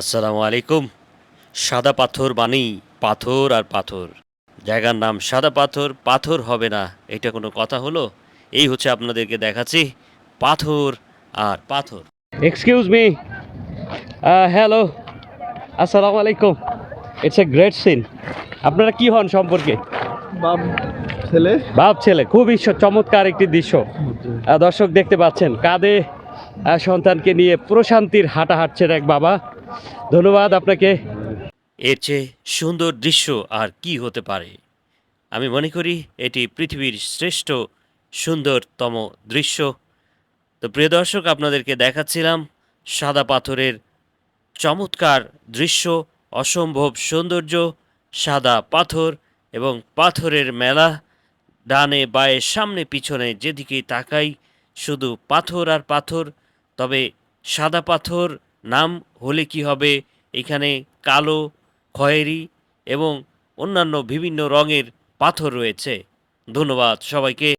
আসসালামু আলাইকুম। সাদা পাথর মানেই পাথর আর পাথর। জায়গার নাম সাদা পাথর পাথর হবে না। এটা কোনো কথা হলো? এই হচ্ছে আপনাদেরকে দেখাচ্ছি পাথর আর পাথর। এক্সকিউজ মি হ্যালো আসসালামু আলাইকুম। ইটস এ গ্রেট সিন আপনারা কি হন সম্পর্কে? বাপ ছেলে। বাপ ছেলে খুবই চমৎকার একটি দৃশ্য। দর্শক দেখতে পাচ্ছেন কাঁধে সন্তানকে নিয়ে প্রশান্তির হাঁটা হাঁটছেন এক বাবা। ধন্যবাদ আপনাকে। এর চেয়ে সুন্দর দৃশ্য আর কি হতে পারে? আমি মনে করি এটি পৃথিবীর শ্রেষ্ঠ, সুন্দরতম দৃশ্য। তো প্রিয় দর্শক, আপনাদেরকে দেখাচ্ছিলাম সাদা পাথরের চমৎকার দৃশ্য, অসম্ভব সৌন্দর্য, সাদা পাথর এবং পাথরের মেলা। ডানে বায়ে সামনে পিছনে যেদিকেই তাকাই, শুধু পাথর আর পাথর, তবে সাদা পাথর নাম হলে কি হবে? এখানে কালো, খয়েরি এবং অন্যান্য বিভিন্ন রঙের পাথর রয়েছে। ধন্যবাদ সবাইকে।